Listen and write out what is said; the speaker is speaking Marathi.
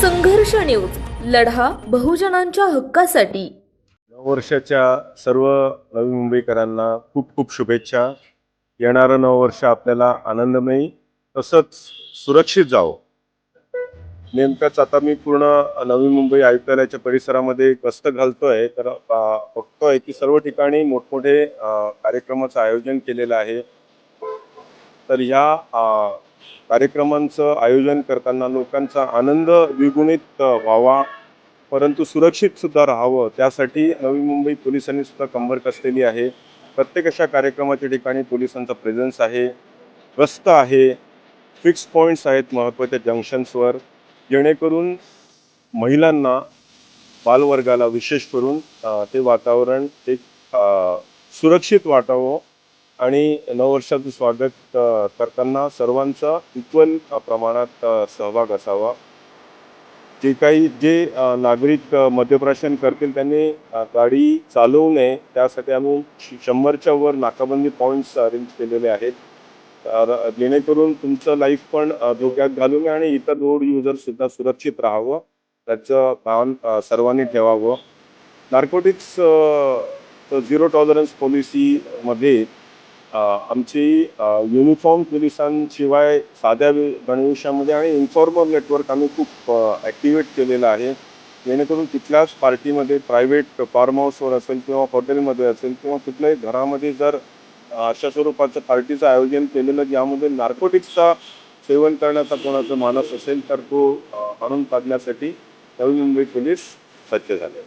संघर्ष न्यूज लढा बहुजनांच्या हक्कासाठी. नववर्षाच्या सर्व नवी मुंबईकरांना खूप खूप शुभेच्छा. येणारं नववर्ष आपल्याला आनंदमयी तसंच सुरक्षित जावं. नेमकंच आता मी पूर्ण नवी मुंबई आयुक्तालयाच्या परिसरामध्ये गस्त घालतोय. तर बघतोय की सर्व ठिकाणी मोठमोठे कार्यक्रमाचं आयोजन केलेलं आहे. तर ह्या कार्यक्रमांचं आयोजन करताना लोकांचा आनंद द्विगुणित व्हावा. परंतु सुरक्षित सुद्धा राहावं. त्यासाठी नवी मुंबई पोलिसांनी सुद्धा कंबर कसलेली आहे. प्रत्येक अशा कार्यक्रमाच्या ठिकाणी पोलिसांचा प्रेझन्स आहे. रस्त आहे. फिक्स पॉईंट्स आहेत महत्त्वाच्या जंक्शन्सवर जेणेकरून महिलांना बालवर्गाला विशेष करून ते वातावरण ते सुरक्षित वाटावं. आणि नववर्षाचं स्वागत करताना सर्वांचा इक्वल प्रमाणात सहभाग असावा. जे काही जे नागरिक मद्यप्राशन करतील त्यांनी गाडी चालवू नये त्यासाठी आम्ही श- शंभरच्या वर नाकाबंदी पॉईंट्स अरेंज केलेले आहेत. तर जेणेकरून तुमचं लाईफ पण धोक्यात घालू नये आणि इतर रोड युजर सुद्धा सुरक्षित राहावं. त्याचं भान सर्वांनी ठेवावं. नार्कोटिक्स झिरो टॉलरन्स पॉलिसीमध्ये आमची युनिफॉर्म पोलिसांशिवाय साध्या गणवेशामध्ये आणि इन्फॉर्मल नेटवर्क आम्ही खूप ॲक्टिवेट केलेलं आहे. जेणेकरून तिथल्याच पार्टीमध्ये प्रायव्हेट फार्म हाऊसवर असेल किंवा हॉटेलमध्ये असेल किंवा कुठल्याही घरामध्ये जर अशा स्वरूपाचं पार्टीचं आयोजन केलेलं ज्यामध्ये नार्कोटिक्सचा सेवन करण्याचा कोणाचा मानस असेल तर तो आणून काढण्यासाठी नवी मुंबई पोलीस सज्ज झाले.